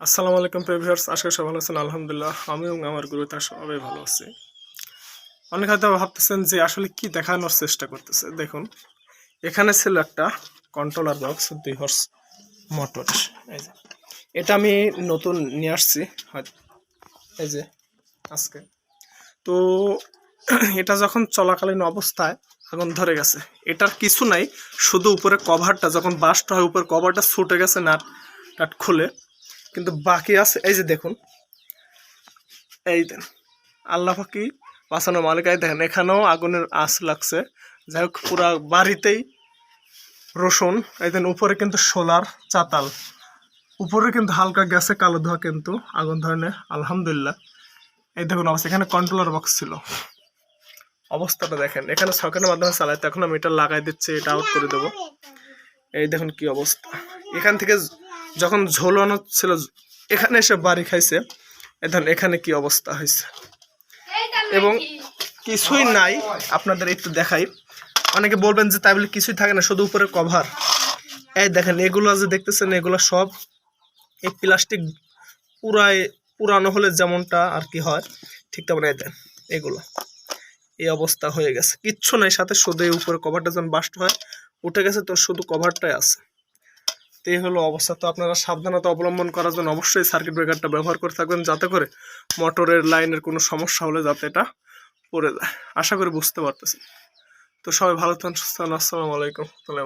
আসসালামু আলাইকুম প্রিভিয়ার্স আশা করি সবাই ভালো আছেন। আলহামদুলিল্লাহ, আমি এবং আমার গুরু তার সবাই ভালো আছে। অনেক হয়তো ভাবতেছেন যে আসলে কি দেখানোর চেষ্টা করতেছে। দেখুন, এখানে ছিল একটা কন্ট্রোলার বক্স দুই হর্স মোটর এই যে, এটা আমি নতুন নিয়ে আসছি এই যে, আজকে। তো এটা যখন চলাকালীন অবস্থায় আগুন ধরে গেছে, এটার কিছু নাই, শুধু উপরে কভারটা যখন বাস্ট হয়, উপরে কভারটা ছুটে গেছে নাট টাট খুলে কিন্তু বাকি আছে। এই যে দেখুন। এই দেন। আল্লাহ ফাঁকি বাঁচানো মালিকাই দেখেন, এখানেও আগুনের আঁচ লাগছে। যাই হোক, পুরা বাড়িতেই রসুন, এই দেন, উপরে কিন্তু সোলার চাতাল। উপরে কিন্তু হালকা গ্যাসে কালো ধোয়া কিন্তু আগুন ধরনের, আলহামদুলিল্লাহ। এই দেখুন অবস্থা, এখানে কন্ট্রোলার বক্স ছিল। অবস্থাটা দেখেন, এখানে সকেটের মাধ্যমে চালাইতে এখন আমি এটা লাগাই দিচ্ছি, এটা আউট করে দেবো। এই দেখুন কি অবস্থা। এখান থেকে যখন ঝোলানো ছিল এখানে এসে বাড়ি খাইছে। এ ধরেন এখানে কি অবস্থা হয়েছে? এবং কিছুই নাই। আপনাদের একটু দেখাই। অনেকে বলবেন যে তাই বলে কিছুই থাকে না শুধু উপরে কভার। এই দেখেন এগুলো যে দেখতেছেন এগুলো সব এই প্লাস্টিক পুরাই পুরানো হলে যেমনটা আর কি হয় ঠিক তেমন এই দেন এগুলো। এই অবস্থা হয়ে গেছে। কিচ্ছু নাই সাথে শুধু এই উপরে কভারটা যখন বাস্ট হয় উঠে গেছে তো শুধু কভারটাই আছে। এই হলো অবস্থা। তো আপনারা সাবধানতা অবলম্বন করার জন্য অবশ্যই সার্কিট ব্রেকারটা ব্যবহার করে থাকবেন, যাতে করে মোটরের লাইনের কোনো সমস্যা হলে যাতে এটা পড়ে যায়। আশা করি বুঝতে পারতেছি তো সবাই ভালো থাকুন, সুস্থ। আসসালামু আলাইকুম। তাহলে